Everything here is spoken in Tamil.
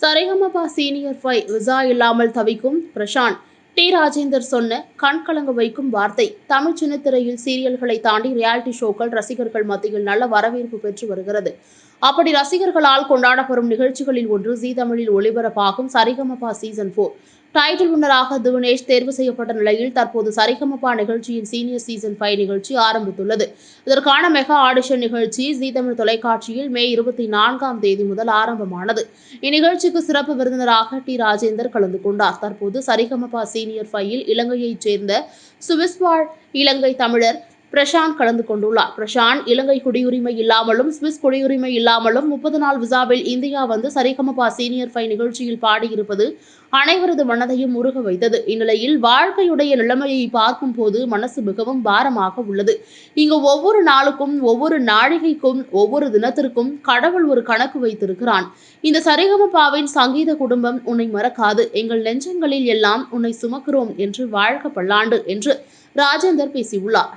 சரிகமபா சீனியர் ஃபைவ் விசா இல்லாமல் தவிக்கும் பிரசாந்த். டி. ராஜேந்தர் சொன்ன கண் கலங்க வைக்கும் வார்த்தை தமிழ் சின்னத்திரையில் சீரியல்களை தாண்டி ரியாலிட்டி ஷோக்கள் ரசிகர்கள் மத்தியில் நல்ல வரவேற்பு பெற்று வருகிறது. அப்படி ரசிகர்களால் கொண்டாடப்படும் நிகழ்ச்சிகளில் ஒன்று ஜீ தமிழில் ஒளிபரப்பாகும் சரிகமபா சீசன் ஃபோர் டைட்டில் வின்னராக துவனேஷ் தேர்வு செய்யப்பட்ட நிலையில் தற்போது சரிகமபா நிகழ்ச்சியின் சீனியர் சீசன் ஃபைவ் நிகழ்ச்சி ஆரம்பித்துள்ளது. இதற்கான மெகா ஆடிஷன் நிகழ்ச்சி ஜி தமிழ் தொலைக்காட்சியில் மே இருபத்தி நான்காம் தேதி முதல் ஆரம்பமானது. இந்நிகழ்ச்சிக்கு சிறப்பு விருந்தினராக டி ராஜேந்தர் கலந்து கொண்டார். தற்போது சரிகமபா சீனியர் ஃபைவில் இலங்கையைச் சேர்ந்த சுவிஸ்வாழ் இலங்கை தமிழர் பிரசாந்த் கலந்து கொண்டுள்ளார். பிரசாந்த் இலங்கை குடியுரிமை இல்லாமலும் சுவிஸ் குடியுரிமை இல்லாமலும் முப்பது நாள் விசாவில் இந்தியா வந்து சரிகமபா சீனியர் ஃபை நிகழ்ச்சியில் பாடியிருப்பது அனைவரது மனதையும் உருக வைத்தது. இந்நிலையில் வாழ்க்கையுடைய நிலைமையை பார்க்கும் போது மனசு மிகவும் பாரமாக உள்ளது. இங்கு ஒவ்வொரு நாளுக்கும் ஒவ்வொரு நாழிகைக்கும் ஒவ்வொரு தினத்திற்கும் கடவுள் ஒரு கணக்கு வைத்திருக்கிறான். இந்த சரிகமபாவின் சங்கீத குடும்பம் உன்னை மறக்காது. எங்கள் நெஞ்சங்களில் எல்லாம் உன்னை சுமக்கிறோம் என்று வாழ்க பல்லாண்டு என்று ராஜேந்தர் பேசியுள்ளார்.